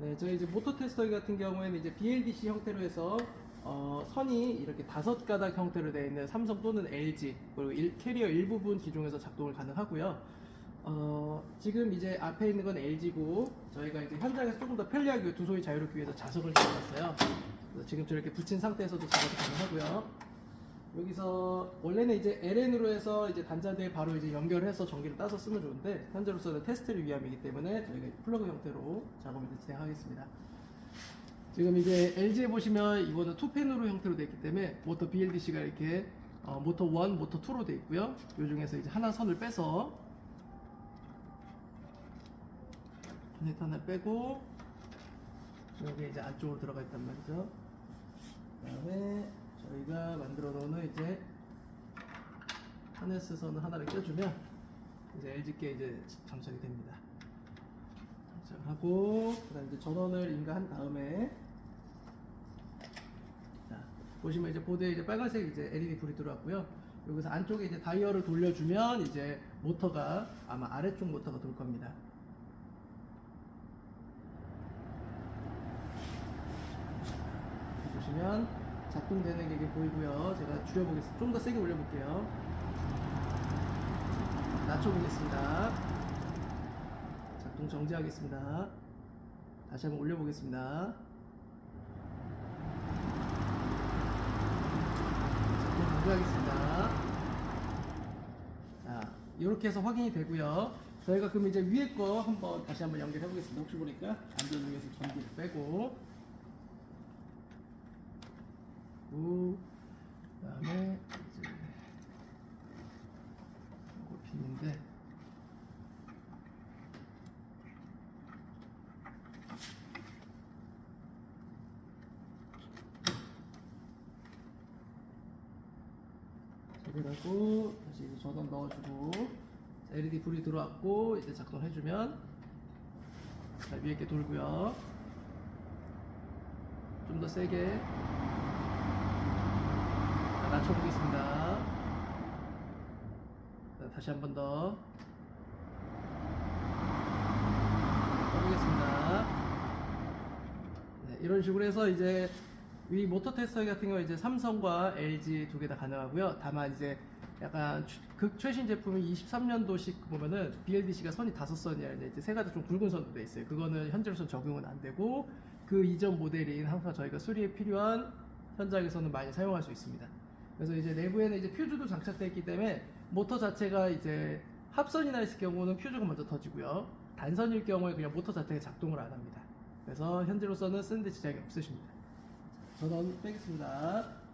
네, 저희 이제 모터 테스터 같은 경우에는 이제 BLDC 형태로 해서 어, 선이 이렇게 다섯 가닥 형태로 되어 있는 삼성 또는 LG 그리고 일- 캐리어 일부분 기종에서 작동을 가능하고요. 어, 지금 이제 앞에 있는 건 LG고 저희가 이제 현장에서 조금 더 편리하게 두 손이 자유롭기 위해서 자석을. 그래서 지금 저렇게 붙인 상태에서도 작업이 가능하고요. 여기서 원래는 이제 LN으로 해서 이제 단자대에 바로 이제 연결해서 전기를 따서 쓰면 좋은데 현재로서는 테스트를 위함이기 때문에 저희가 플러그 형태로 작업을 진행하겠습니다. 지금 이제 LG에 보시면 이거는 투펜으로 형태로 되어 있기 때문에 모터 BLDC가 이렇게 어, 모터 1, 모터 2로 되어 있고요. 이 중에서 이제 하나 선을 빼서 커넥터 하나 빼고 여기 이제 안쪽으로 들어가 있단 말이죠. 그다음에 저희가 만들어 놓은 이제 하네스 선을 하나를 껴주면 이제 LG께 이제 장착이 됩니다. 장착하고 그다음 이제 전원을 인가한 다음에 자 보시면 이제 보드에 이제 빨간색 이제 LED 불이 들어왔고요. 여기서 안쪽에 이제 다이얼을 돌려주면 이제 모터가 아마 아래쪽 모터가 돌 겁니다. 여기 보시면 작동되는 게 보이고요. 제가 줄여보겠습니다. 좀 더 세게 올려볼게요. 낮춰보겠습니다. 작동 정지하겠습니다. 다시 한번 올려보겠습니다. 작동 정지하겠습니다. 자, 이렇게 해서 확인이 되고요. 저희가 그럼 이제 위에 거 한번 다시 한번 연결해 보겠습니다. 혹시 모르니까 안전을 위해서 전기를 빼고 그 다음에 이제 이거 핀인데 저기라고 다시 전원 넣어주고 자, LED 불이 들어왔고 이제 작동해주면 자, 위에 게 돌고요. 좀 더 세게. 자, 낮춰보겠습니다. 자, 다시 한 번 더. 해보겠습니다. 네, 이런 식으로 해서 이제 위 모터 테스터 같은 경우 이제 삼성과 LG 두 개 다 가능하고요. 다만 이제 약간 추- 극 최신 제품이 23년도식 보면은 BLDC가 선이 다섯 선이 아니라 이제 세 가지 좀 굵은 선도 돼 있어요. 그거는 현재로선 적용은 안 되고 그 이전 모델인 항상 저희가 수리에 필요한 현장에서는 많이 사용할 수 있습니다. 그래서 이제 내부에는 이제 퓨즈도 장착되어 있기 때문에 모터 자체가 이제 합선이나 있을 경우는 퓨즈가 먼저 터지고요. 단선일 경우에 그냥 모터 자체가 작동을 안 합니다. 그래서 현재로서는 쓰는데 지장이 없으십니다. 전원 빼겠습니다.